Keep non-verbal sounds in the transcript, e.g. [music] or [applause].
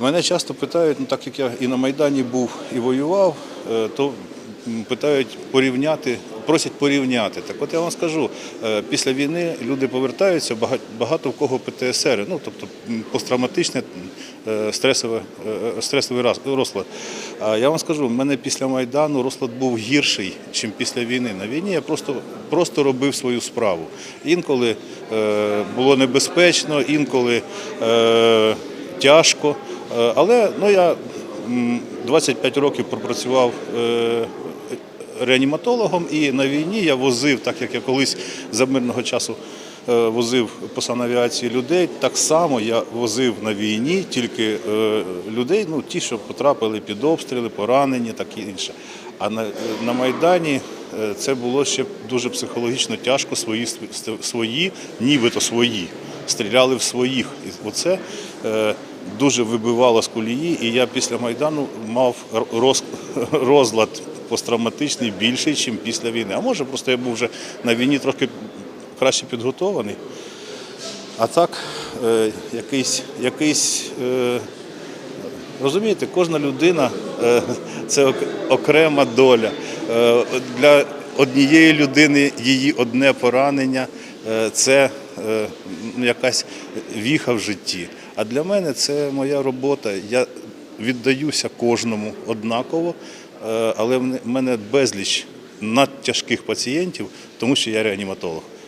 Мене часто питають, ну так як я і на Майдані був, і воював, е, то питають порівняти, просять порівняти. Так от я вам скажу, е, після війни люди повертаються, бага- багато в кого ПТСР, ну тобто посттравматичне е, стресове, стресовий розлад. А я вам скажу, в мене після Майдану розлад був гірший, ніж після війни. На війні я просто, просто робив свою справу. Інколи було небезпечно, інколи тяжко. Е, Але ну, я 25 років пропрацював е, реаніматологом і на війні я возив, так як я колись за мирного часу е, возив по санавіації людей, так само я возив на війні тільки людей, ну ті, що потрапили під обстріли, поранені, так і інше. А на, на Майдані це було ще дуже психологічно тяжко, свої, свої нібито свої, стріляли в своїх. І оце дуже вибивало з колії, і я після Майдану мав роз, [laughs] розлад посттравматичний більший, ніж після війни. А може, просто я був вже на війні трохи краще підготований. А так, е, якийсь, якийсь е, розумієте, кожна людина е, [laughs] це окрема доля. Е, для однієї людини її одне поранення е, це е, якась віха в житті. А для мене це моя робота. Я віддаюся кожному однаково, е, але в мене безліч надтяжких пацієнтів, тому що я реаніматолог.